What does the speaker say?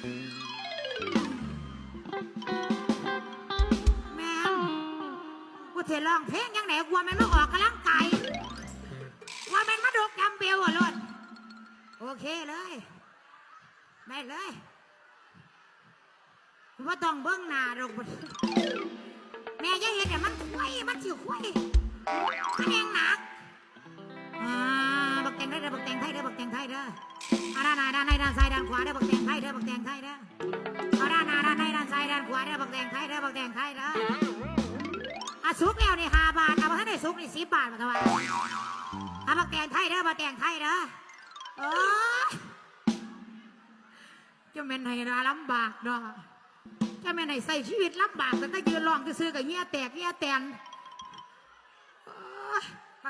แม่งกูเทร้องเพลงยังไหนกลัวแม่งม่ออกกำลังกายว่าแม่งมาดกจำเบลอะลูกโอเคเลยได้เลยว่าต้องเบิ้งหน้าดอกแม่ยังเห็นแต่มันควยมันสิควยมันแหงหนักอ่าบักแตงไทยเด้อบักแตงไทยเด้อบักแตงไทยเด้ออ่าด้านหน้าด้านในด้านซ้ายด้านขวาเด้อบักายด้านขวาเด้อบักแตงไทยเด้อบักแตงไทยเด้ออะสุกแล้วนี่ห้าบาท เอามาให้ได้สุกนี่สิบบาทมาทำไมเอาบักแตงไทยเด้อบักแตงไทยเด้อโอ้จะเป็นให้ราลำบากเนาะจะเป็นให้ใส่ชีวิตลำบากแต่ถ้ายืนรองจะซื้อกับเงี้ยแตกเงี้ยแตนโอ้